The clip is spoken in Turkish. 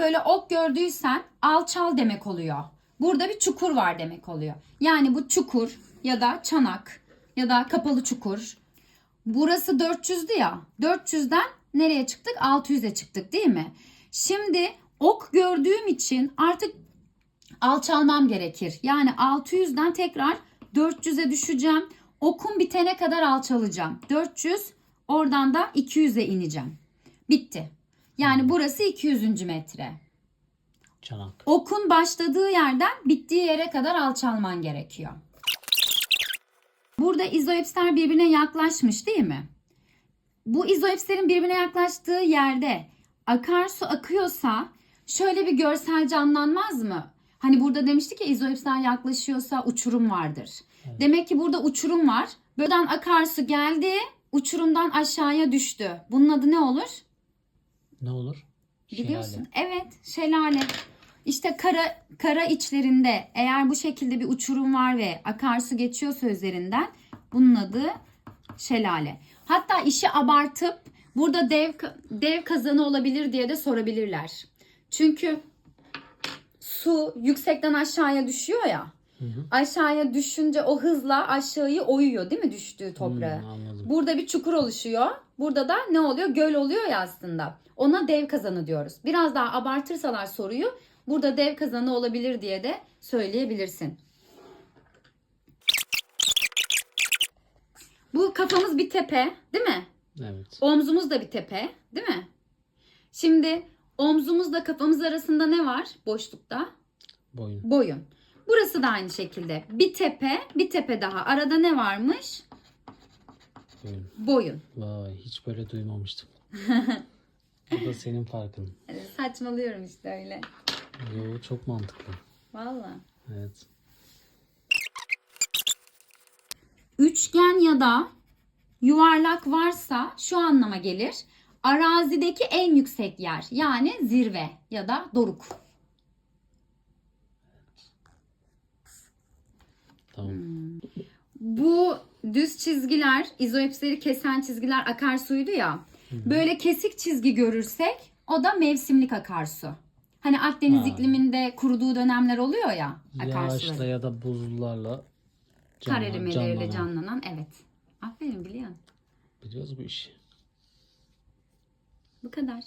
Böyle ok gördüysen alçal demek oluyor. Burada bir çukur var demek oluyor. Yani bu çukur ya da çanak ya da kapalı çukur. Burası 400'dü ya. 400'den nereye çıktık? 600'e çıktık değil mi? Şimdi ok gördüğüm için artık alçalmam gerekir. Yani 600'den tekrar 400'e düşeceğim. Okum bitene kadar alçalacağım. 400 oradan da 200'e ineceğim. Bitti. Yani burası 200. metre. Çanak. Okun başladığı yerden bittiği yere kadar alçalman gerekiyor. Burada izoipsler birbirine yaklaşmış değil mi? Bu izoipslerin birbirine yaklaştığı yerde akarsu akıyorsa şöyle bir görsel canlanmaz mı? Hani burada demiştik ya izoipsler yaklaşıyorsa uçurum vardır. Demek ki burada uçurum var. Buradan akarsu geldi, uçurumdan aşağıya düştü. Bunun adı ne olur? Ne olur? Biliyorsun. Evet, şelale. İşte kara kara içlerinde eğer bu şekilde bir uçurum var ve akarsu geçiyorsa üzerinden bunun adı şelale. Hatta işi abartıp burada dev dev kazanı olabilir diye de sorabilirler. Çünkü su yüksekten aşağıya düşüyor ya. Aşağıya düşünce o hızla aşağıyı oyuyor değil mi düştüğü toprağı? Anladım. Burada bir çukur oluşuyor. Burada da ne oluyor? Göl oluyor ya aslında. Ona dev kazanı diyoruz. Biraz daha abartırsalar soruyu burada dev kazanı olabilir diye de söyleyebilirsin. Bu kafamız bir tepe, değil mi? Evet. Omzumuz da bir tepe, değil mi? Şimdi omzumuzla kafamız arasında ne var boşlukta? Boyun. Boyun. Burası da aynı şekilde. Bir tepe, bir tepe daha. Arada ne varmış? Boyun. Boyun. Vay hiç böyle duymamıştım. Bu da senin farkın. Saçmalıyorum işte öyle. Yo çok mantıklı. Vallahi. Evet. Üçgen ya da yuvarlak varsa şu anlama gelir. Arazideki en yüksek yer yani zirve ya da doruk. Tamam. Bu düz çizgiler, izoipsleri kesen çizgiler akarsuydu ya. Böyle kesik çizgi görürsek o da mevsimlik akarsu. Hani Akdeniz Ha. ikliminde kuruduğu dönemler oluyor ya Yağışla akarsuları. ya da buzlarla Kar canlan- erimeleriyle canlanan. canlanan evet. Aferin biliyorsun. Biliyoruz bu işi. Bu kadar.